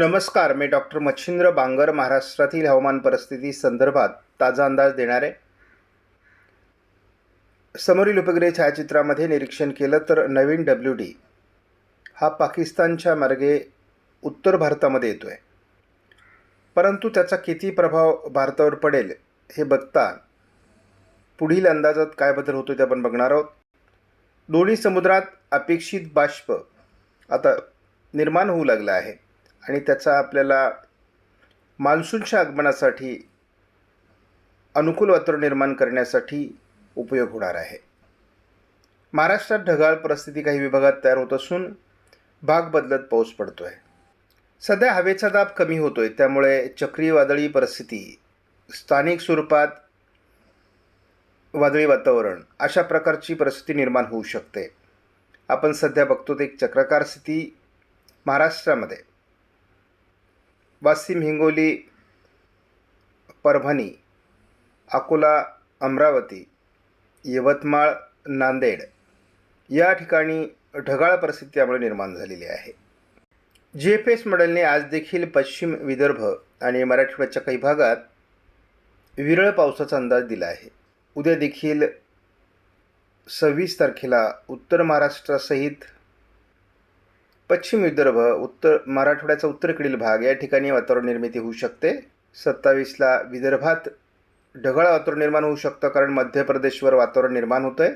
नमस्कार मी डॉक्टर मच्छिंद्र बांगर महाराष्ट्रातील हवामान परिस्थिती संदर्भात ताजा अंदाज देणार. आहे समोरील उपग्रह छायाचित्रामध्ये निरीक्षण केलं तर नवीन डब्ल्यू डी हा पाकिस्तानच्या मार्गे उत्तर भारतामध्ये येतो आहे परंतु त्याचा किती प्रभाव भारतावर पडेल हे बघता पुढील अंदाजात काय बदल होतो ते आपण बघणार आहोत. दोन्ही समुद्रात अपेक्षित बाष्प आता निर्माण होऊ लागला आहे. आणि त्याचा आपल्याला मान्सूनच्या आगमनासाठी अनुकूल वातावरण निर्माण करण्यासाठी उपयोग होणार आहे. महाराष्ट्रात ढगाळ परिस्थिती काही विभागात तयार होत असून भाग बदलत पाऊस पडतो आहे सध्या हवेचा दाब कमी होतो आहे त्यामुळे चक्रीवादळी परिस्थिती स्थानिक स्वरूपात वादळी वातावरण अशा प्रकारची परिस्थिती निर्माण होऊ शकते. आपण सध्या बघतो ते एक चक्राकार स्थिती महाराष्ट्रामध्ये. वाशिम हिंगोली परभणी अकोला अमरावती यवतमाळ नांदेड या ठिकाणी ढगाळ परिस्थिती त्यामुळे निर्माण झालेली आहे. जी एफ एस मॉडेलने आज देखील पश्चिम विदर्भ आणि मराठवाड्याच्या काही भागात विरळ पावसाचा अंदाज दिला आहे. उद्या देखील सव्वीस तारखेला उत्तर महाराष्ट्रासहित पश्चिम विदर्भ उत्तर मराठवाड्याचा उत्तरेकडील भाग या ठिकाणी वातावरण निर्मिती होऊ शकते. सत्तावीसला विदर्भात ढगाळ वातावरण निर्माण होऊ शकतं कारण मध्य प्रदेशवर वातावरण निर्माण होतं आहे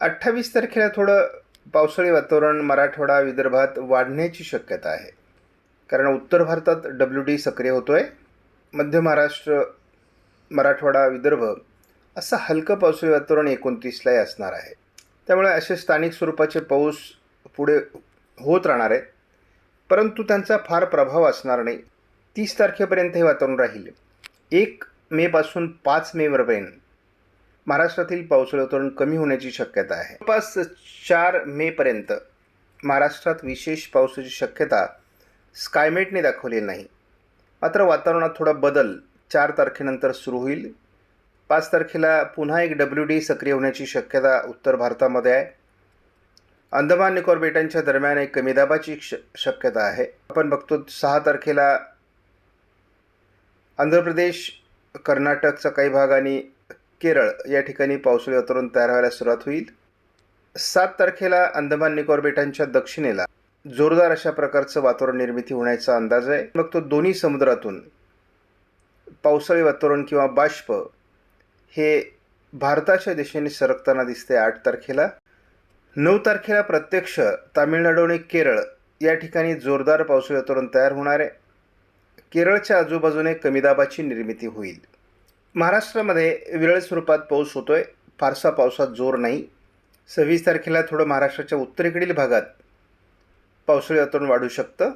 अठ्ठावीस तारखेला थोडं पावसाळी वातावरण मराठवाडा विदर्भात वाढण्याची शक्यता आहे. कारण उत्तर भारतात डब्ल्यू डी सक्रिय होतो आहे मध्य महाराष्ट्र मराठवाडा विदर्भ असं हलकं पावसाळी वातावरण एकोणतीसलाही असणार आहे. त्यामुळे असे स्थानिक स्वरूपाचे पाऊस पुढे होत राहणार आहेत परंतु त्यांचा फार प्रभाव असणार नाही. तीस तारखेपर्यंत हे वातावरण राहील. एक मेपासून पाच मेवरपर्यंत महाराष्ट्रातील पावसाळी वातावरण कमी होण्याची शक्यता आहे. जवळपास चार मेपर्यंत महाराष्ट्रात विशेष पावसाची शक्यता स्कायमेटने दाखवलेली नाही. मात्र वातावरणात थोडा बदल चार तारखेनंतर सुरू होईल. पाच तारखेला पुन्हा एक डब्ल्यू डी सक्रिय होण्याची शक्यता उत्तर भारतामध्ये आहे. अंदमान निकोबार बेटांच्या दरम्यान एक कमी दाबाची श शक्यता आहे. आपण बघतो सहा तारखेला आंध्र प्रदेश कर्नाटकचा काही भाग आणि केरळ या ठिकाणी पावसाळी वातावरण तयार व्हायला सुरुवात होईल. सात तारखेला अंदमान निकोबार बेटांच्या दक्षिणेला जोरदार अशा प्रकारचं वातावरण निर्मिती होण्याचा अंदाज आहे. मग तो दोन्ही समुद्रातून पावसाळी वातावरण किंवा बाष्प हे भारताच्या दिशेने सरकताना दिसते आठ तारखेला. नऊ तारखेला प्रत्यक्ष तामिळनाडू आणि केरळ या ठिकाणी जोरदार पावसाळी वातावरण तयार होणार आहे. केरळच्या आजूबाजूने कमी दाबाची निर्मिती होईल. महाराष्ट्रामध्ये विरळ स्वरूपात पाऊस होतो आहे फारसा पावसात जोर नाही. सव्वीस तारखेला थोडं महाराष्ट्राच्या उत्तरेकडील भागात पावसाळी वातावरण वाढू शकतं.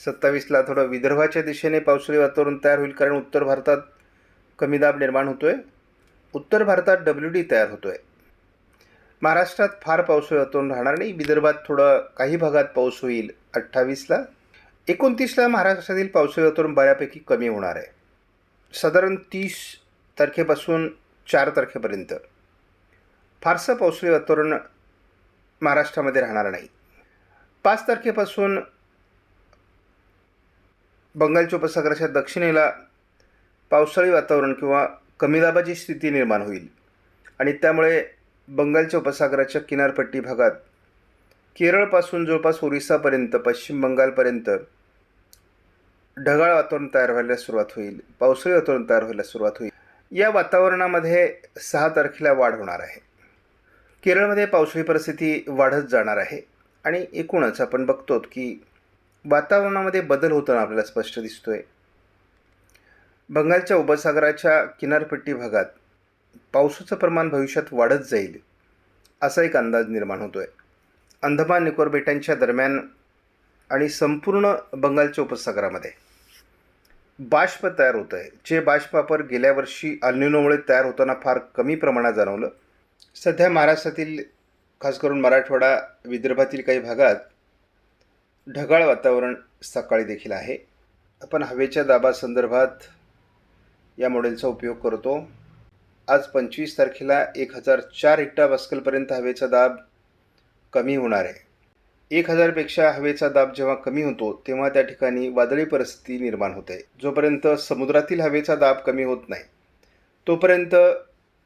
सत्तावीसला थोडं विदर्भाच्या दिशेने पावसाळी वातावरण तयार होईल कारण उत्तर भारतात कमी दाब निर्माण होतो आहे उत्तर भारतात डब्ल्यू डी तयार होतो आहे महाराष्ट्रात फार पावसाळी वातावरण राहणार नाही. विदर्भात थोडं काही भागात पाऊस होईल अठ्ठावीसला. एकोणतीसला महाराष्ट्रातील पावसाळी वातावरण बऱ्यापैकी कमी होणार आहे. साधारण तीस तारखेपासून चार तारखेपर्यंत. फारसं पावसाळी वातावरण महाराष्ट्रामध्ये राहणार नाही. पाच तारखेपासून बंगालच्या उपसागराच्या दक्षिणेला पावसाळी वातावरण किंवा कमी दाबाची स्थिती निर्माण होईल. आणि त्यामुळे बंगालच्या उपसागराच्या किनारपट्टी भागात केरळपासून जवळपास ओरिसापर्यंत पश्चिम बंगालपर्यंत ढगाळ वातावरण तयार व्हायला सुरुवात होईल पावसाळी वातावरण तयार व्हायला सुरुवात होईल. या वातावरणामध्ये सहा तारखेला वाढ होणार आहे. केरळमध्ये पावसाळी परिस्थिती वाढत जाणार आहे आणि एकूणच आपण बघतो की वातावरणामध्ये बदल होताना आपल्याला स्पष्ट दिसतोय. बंगालच्या उपसागराच्या किनारपट्टी भागात पावसाचं प्रमाण भविष्यात वाढत जाईल असा एक अंदाज निर्माण होतो आहे अंदमान निकोबार बेटांच्या दरम्यान आणि संपूर्ण बंगालच्या उपसागरामध्ये. बाष्प तयार होतं आहे जे बाष्पापर गेल्या वर्षी अल्निनोमुळे तयार होताना फार कमी प्रमाणात जाणवलं. सध्या महाराष्ट्रातील खास करून मराठवाडा विदर्भातील काही भागात ढगाळ वातावरण सकाळी देखील आहे. आपण हवेच्या दाबासंदर्भात या मॉडेलचा उपयोग करतो. आज पंचवीस तारखेला एक हजार चार हेक्टर पास्कलपर्यंत हवेचा दाब कमी होणार आहे. एक हजारपेक्षा हवेचा दाब जेव्हा कमी होतो तेव्हा त्या ठिकाणी वादळी परिस्थिती निर्माण होते. जोपर्यंत समुद्रातील हवेचा दाब कमी होत नाही तोपर्यंत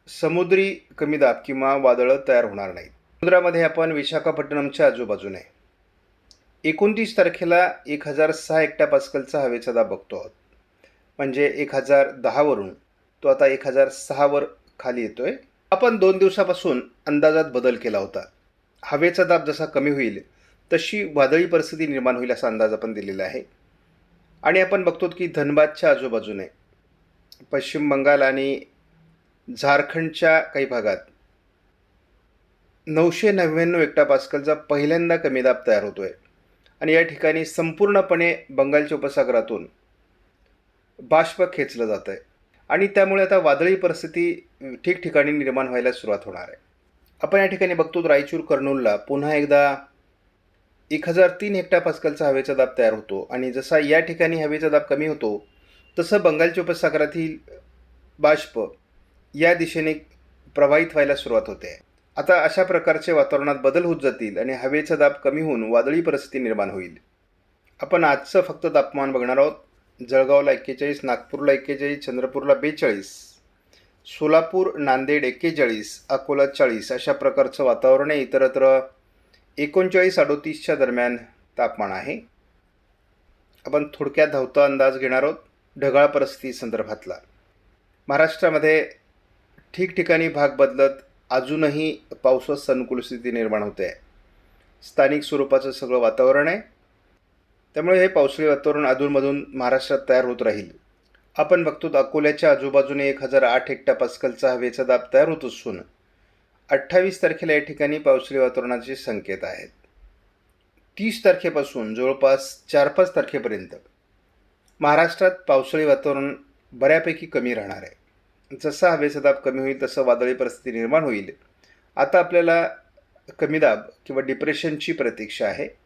समुद्री कमी दाब किंवा वादळं तयार होणार नाहीत. समुद्रामध्ये आपण विशाखापट्टणमच्या आजूबाजूने एकोणतीस तारखेला एक हजार सहा एकट्या पास्कलचा हवेचा दाब बघतो आहोत. म्हणजे एक हजार दहावरून तो आता एक हजार सहावर खाली येतोय. आपण दोन दिवसापासून अंदाजात बदल केला होता. हवेचा दाब जसा कमी होईल तशी वादळी परिस्थिती निर्माण होईल असा अंदाज आपण दिलेला आहे. आणि आपण बघतो की धनबादच्या आजूबाजूने पश्चिम बंगाल आणि झारखंडच्या काही भागात नऊशे नव्याण्णव एकटा पास्कलचा पहिल्यांदा कमी दाब तयार होतोय. आणि या ठिकाणी संपूर्णपणे बंगालच्या उपसागरातून बाष्प खेचलं जातं आहे आणि त्यामुळे आता वादळी परिस्थिती ठिकठिकाणी निर्माण व्हायला सुरुवात होणार आहे. आपण या ठिकाणी बघतो रायचूर कर्नूलला पुन्हा एकदा एक हजार तीन हेक्टा पास्कलचा हवेचा दाब तयार होतो आणि जसा या ठिकाणी हवेचा दाब कमी होतो तसं बंगालच्या उपसागरातील बाष्प या दिशेने प्रवाहित व्हायला सुरुवात होते. आता अशा प्रकारचे वातावरणात बदल होत जातील आणि हवेचा दाब कमी होऊन वादळी परिस्थिती निर्माण होईल. आपण आजचं फक्त तापमान बघणार आहोत. जळगावला एक्केचाळीस नागपूरला एक्केचाळीस चंद्रपूरला बेचाळीस सोलापूर नांदेड एक्केचाळीस अकोला चाळीस अशा प्रकारचं वातावरण आहे. इतरत्र एकोणचाळीस अडोतीसच्या दरम्यान तापमान आहे. आपण थोडक्यात धावता अंदाज घेणार आहोत ढगाळ परिस्थिती संदर्भातला. महाराष्ट्रामध्ये ठिकठिकाणी भाग बदलत अजूनही पावसास अनुकूल स्थिती निर्माण होते. आहे स्थानिक स्वरूपाचं सगळं वातावरण आहे. त्यामुळे हे पावसाळी वातावरण अधूनमधून महाराष्ट्रात तयार होत राहील. आपण बघतो अकोल्याच्या आजूबाजूने एक हजार आठ हेक्टा पास्कलचा हवेचा दाब तयार होत असून अठ्ठावीस तारखेला या ठिकाणी पावसाळी वातावरणाचे संकेत आहेत. तीस तारखेपासून जवळपास चार पाच तारखेपर्यंत महाराष्ट्रात पावसाळी वातावरण बऱ्यापैकी कमी राहणार आहे. जसा हवेचा दाब कमी होईल तसं वादळी परिस्थिती निर्माण होईल. आता आपल्याला कमी दाब किंवा डिप्रेशनची प्रतीक्षा आहे.